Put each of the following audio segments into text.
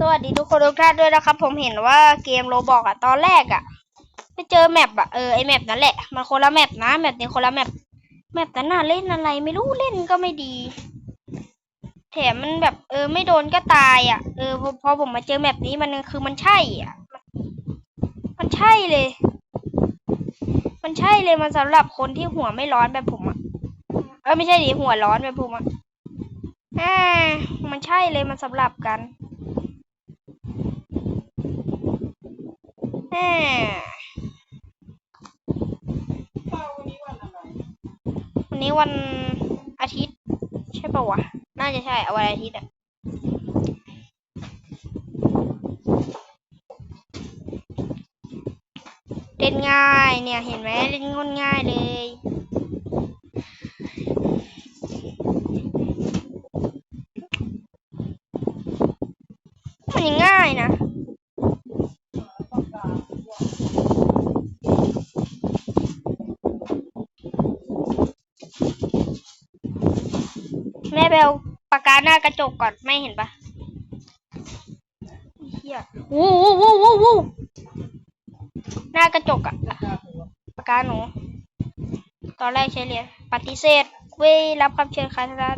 สวัสดีทุกคนทุกท่านด้วยนะครับ ผมเห็นว่าเกมโรบอกอะตอนแรกอะไปเจอแมปอะเออไอแมปนั่นแหละมันคนละแมปนะแมปนี้คนละแมปแมปนั้นน่ะเล่นอะไรไม่รู้เล่นก็ไม่ดี แถมมันแบบเออไม่โดนก็ตายอะเออพอผมมาเจอแมปนี้มันคือมันใช่อะมันใช่เลย มันใช่เลยมันสำหรับคนที่หัวไม่ร้อนแบบผมอะเออไม่ใช่ดิหัวร้อนแบบผมอะอ่ามันใช่เลยมันสำหรับกัน แม่วันนี้วันอาทิตย์ ใช่ปะวะ น่าจะใช่เอาวันอาทิตย์อะเล่นง่ายเนี่ยเห็นไหมเล่นงนง่ายเลย มันยังง่ายนะ แม่ไปเอาปากกา หน้ากระจกก่อนไม่เห็นปะเฮียวู้วู้วู้วู้วู้หน้ากระจกอะปากกาหนู ตอนแรกใช้เรียนปฏิเสธ เว้ยรับคำเชิญคณะ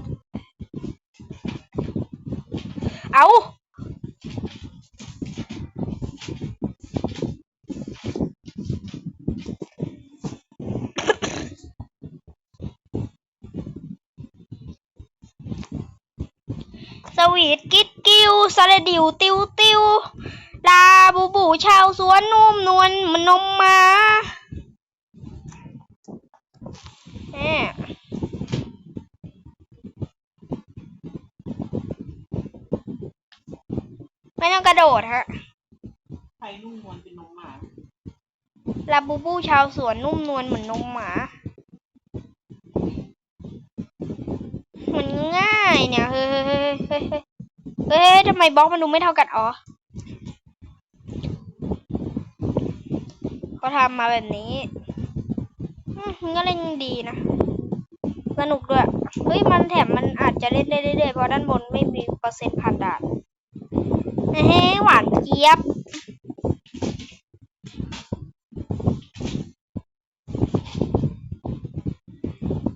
เอา สวีทกิ๊ดกิ้วสระดิวติวติวลาบูบูชาวสวนนุ่มนวลมันนมมาแหมไม่ต้องกระโดดฮะใครนุ่มนวลเป็นนมหมาลาบูบูชาวสวนนุ่มนวลเหมือนนมหมา มันง่ายเนี่ย เฮ้ย เฮ้ยเฮ้ยเฮ้ยเฮ้ยเฮ้ยทำไมบล็อกมันดูไม่เท่ากันอ๋อเขาทำมาแบบนี้อืมมันก็เล่นดีนะ สนุกด้วย เฮ้ย มันแถมมันอาจจะเล่นได้เรื่อยๆ เพราะด้านบนไม่มีเปอร์เซ็นต์ผ่านด่านเฮ้หวานเจี๊ยบ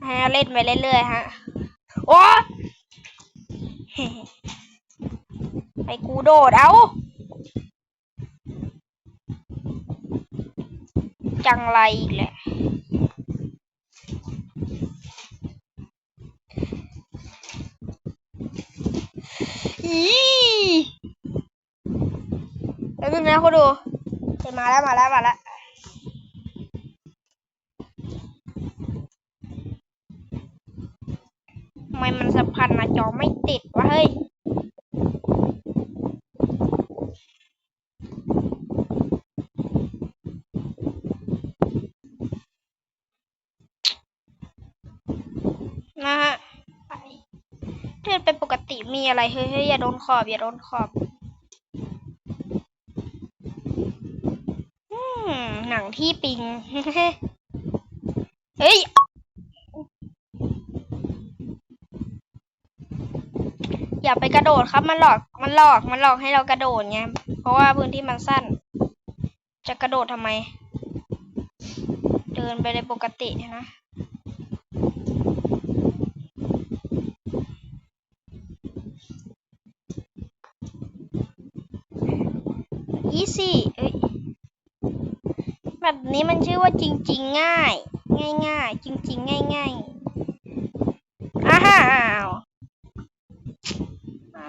ฮะ เล่นไปเรื่อยๆฮะ โอ้ ไปกูโดดเอาจังไรอีกแหละอีแล้วนึงนะคุณดูเห็นมาแล้วมาแล้วมาแล้วทำไมมันสัมพันธ์น้าจอไม่ติดวะเฮ้ย นะฮะเดินไปปกติมี อะไรเฮ้ยเฮ้ยอย่าโดนขอบอย่าโดนขอบหนังที่ปิง เฮ้ย อย่าไปกระโดดครับ มันหลอก มันหลอก มันหลอกให้เรากระโดดไง เพราะว่าพื้นที่มันสั้น จะกระโดดทำไม เดินไปเลยปกตินะ อีซี่เอ้ยแบบนี้มันชื่อว่าจริงๆง่าย ง่ายๆจริงๆง่ายๆอ้าวอ่า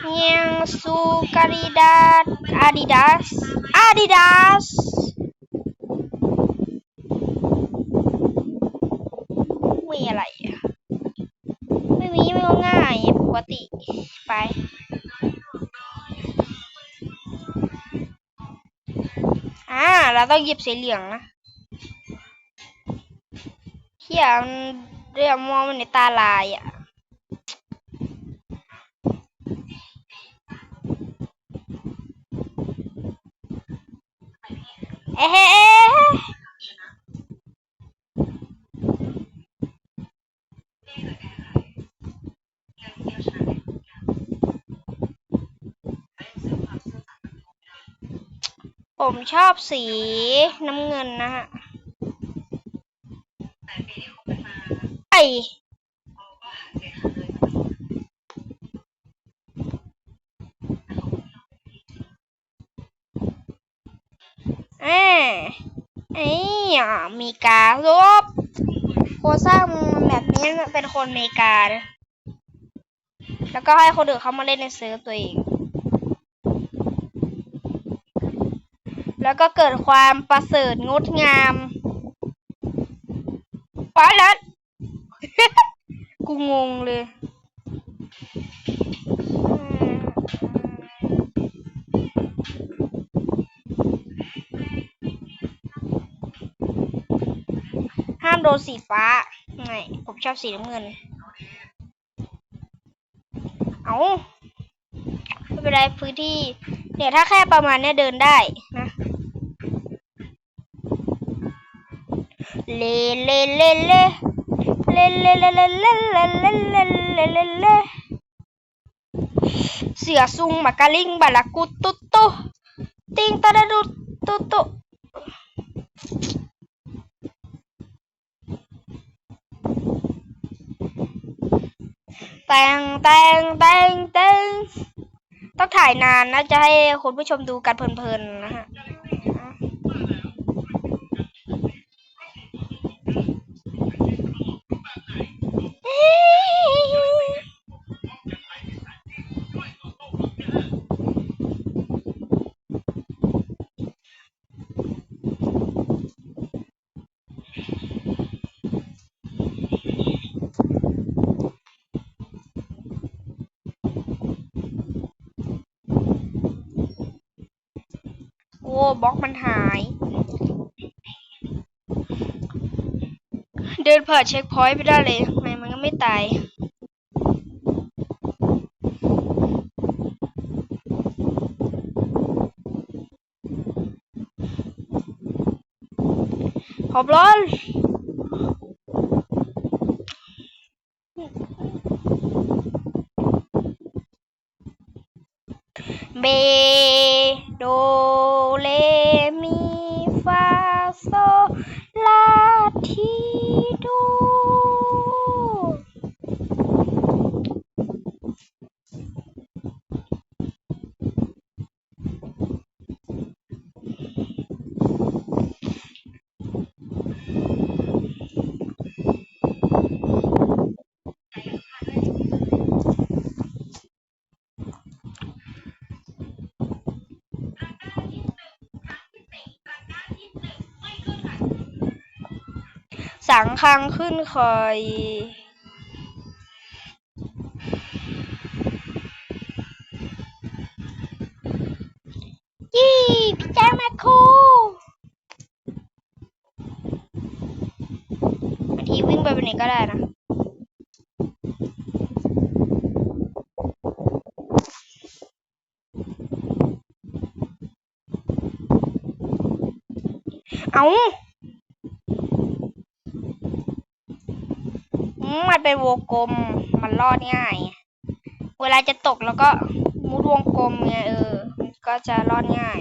เนียงซูการิดาอาดิดาสอาดิดาสมีอะไรอะ ไม่มีไม่ก็ง่ายป กติไป อ่า เราต้องหยิบสีเหลืองนะเขียนเรียกมองมันในตาลายอะเอ๊ะเอ๊ะเอ๊ะ ผมชอบสีน้ำเงินนะฮะไอเอ้ไอ้อะมีกาลบโคสร้างแบบนี้เป็นคนเมกา แล้วก็ให้คนอื่นเขามาเล่นในเซิร์ฟตัวเอง แล้วก็เกิดความประเสริฐงดงามไปแล้วกูงงเลยห้ามโดนสีฟ้า ไม่ ผมชอบสีน้ำเงิน เอาไม่เป็นไรพื้นที่เดี๋ยวถ้าแค่ประมาณเนี้ยเดินได้ เลเลเลเลเลเลเลเลเลเลเลเลเลเลเลเสือซุงมากกะลิงบาลากุตุตุติงตะดะดุตุตุแตงแตงแตงแตงต้องถ่ายนานนะจะให้คุณผู้ชมดูกันเพลินๆนะฮะ โอ้บล็อกมันหาย เดินผ่านเช็คพอยต์ไปได้เลยทำไมมันก็ไม่ตาย ขอบร้อนเบโด สังคังขึ้นคอย ยี่พี่แจ้งม่ครูบางทีวิ่งไปแบบนี้ก็ได้นะ เอาอื เป็นวงกลมมันรอดง่าย เวลาจะตกแล้วก็มุดวงกลมไงเออ มันก็จะรอดง่าย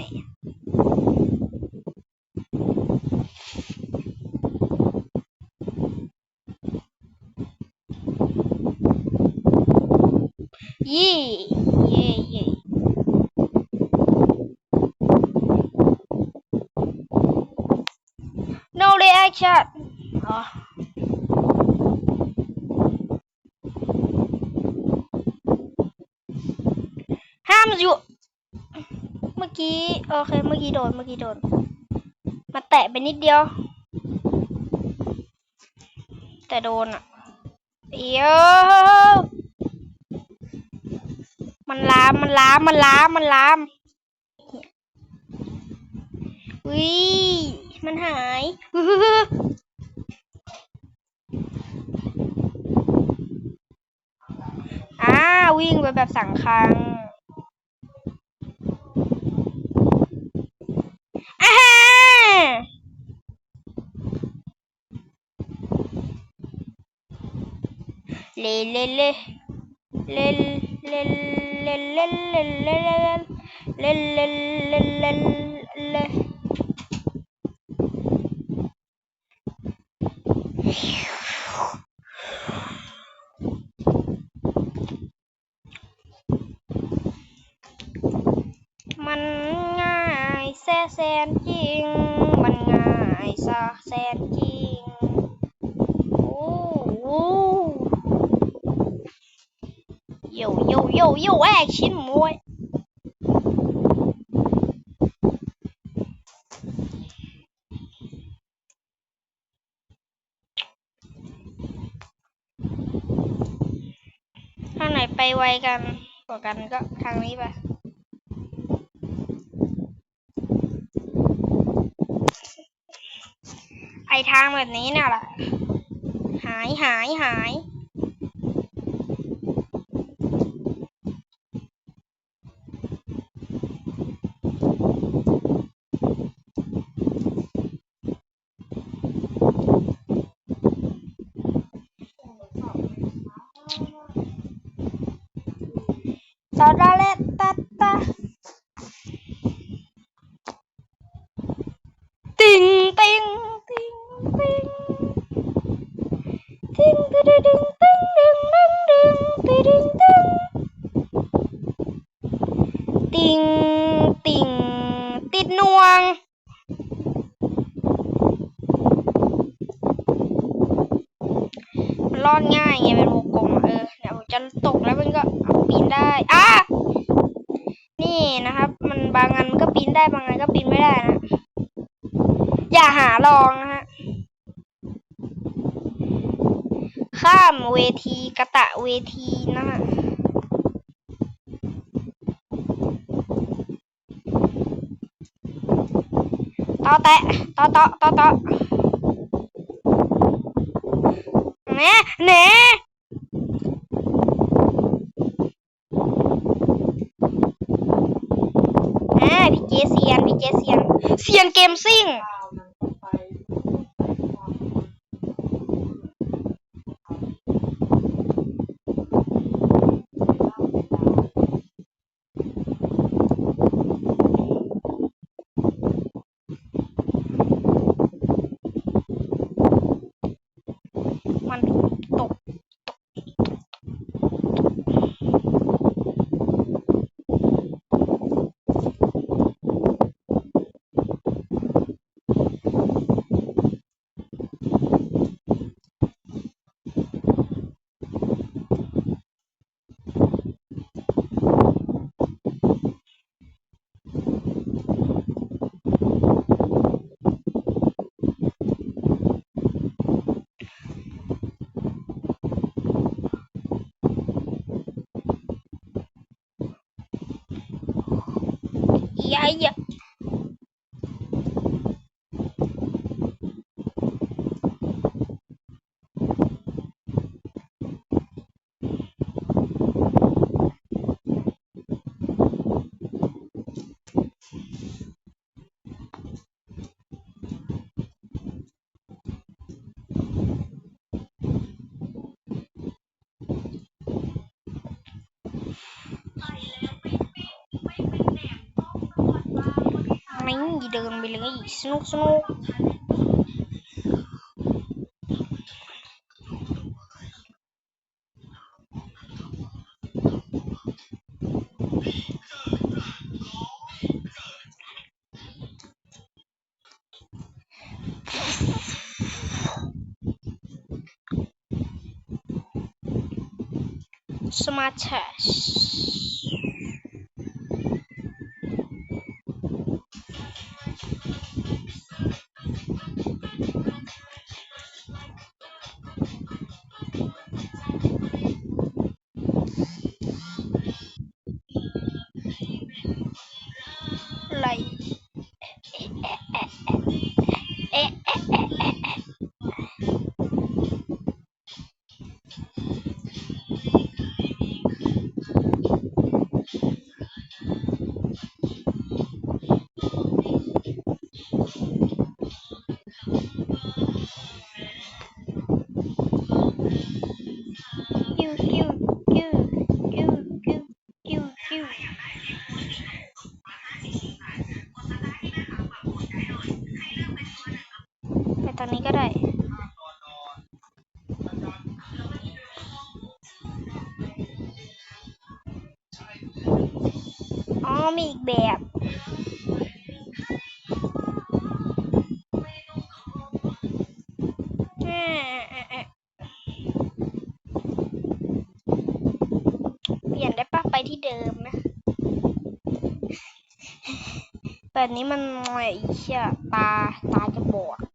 ยี่เย่เย่ no reaction อ๋อ ห้ามอยู่ เมื่อกี้โอเค เมื่อกี้โดน เมื่อกี้โดน มาแตะไปนิดเดียว แต่โดนอะเอียวมันลาม มันลาม มันลาม มันลามวิมันหายอ่าวิ่งไปแบบสังคัง เลเลเลเลเลเลเลเลเลเลเลเล yo yo action boy. Thang này bay quay gần của gần có thằng ấy bà. ไอทางแบบนี้น่ะล่ะ หายหายหาย Sara. ไม่ได้นะ อย่าหาลองนะฮะ ข้ามเวทีกระตะเวทีนะฮะต่อแตะต่อต่อต่อต่อแหน่แหน่อ่าพี่ เจเซียนพี่เจเซียนเซียนเกมซิ่งข้าวนั้นต้อง ai vậy main di dalam billing aja senuk senuk Smartass. มีอีกแบบแอะแอะแอะเปลี่ยนได้ปะไปที่เดิมนะแบบนี้มันไอ้เชี่ยตา ตาจะบอด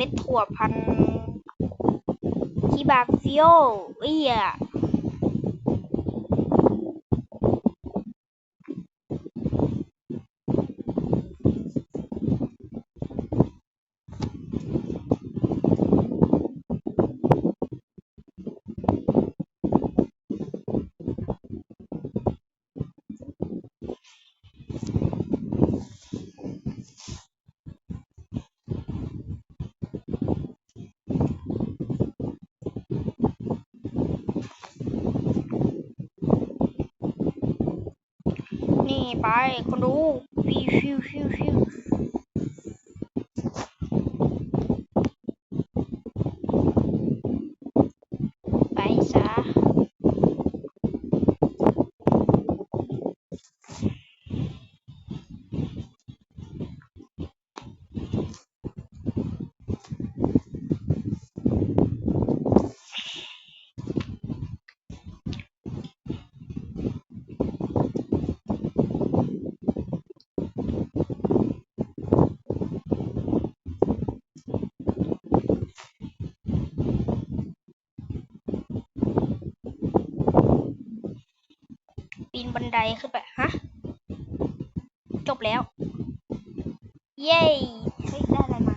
ล็ดถั่วพันธุ์คิบาฟิโอเอีย blue บันไดขึ้นไป ฮะ จบแล้ว เย้เฮ้ย ได้อะไรมา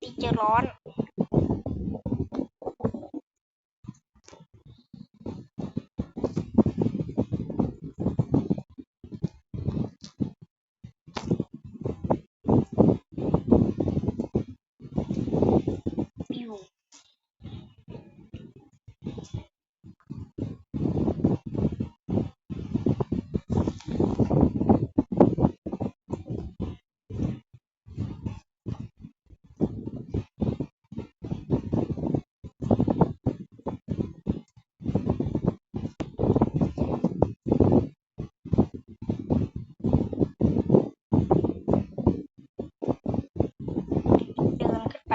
ตีเจอร้อน ปิวเดินขึ้นไป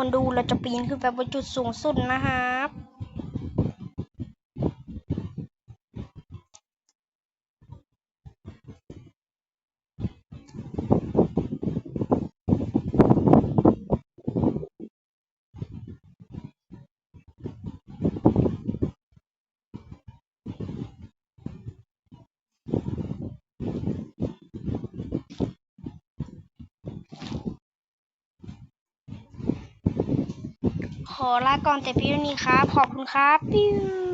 คนดูเราจะปีนขึ้นไปบนจุดสูงสุดนะครับ ขอลาก่อนแต่เพียงนี้ครับ ขอบคุณครับปิ้ว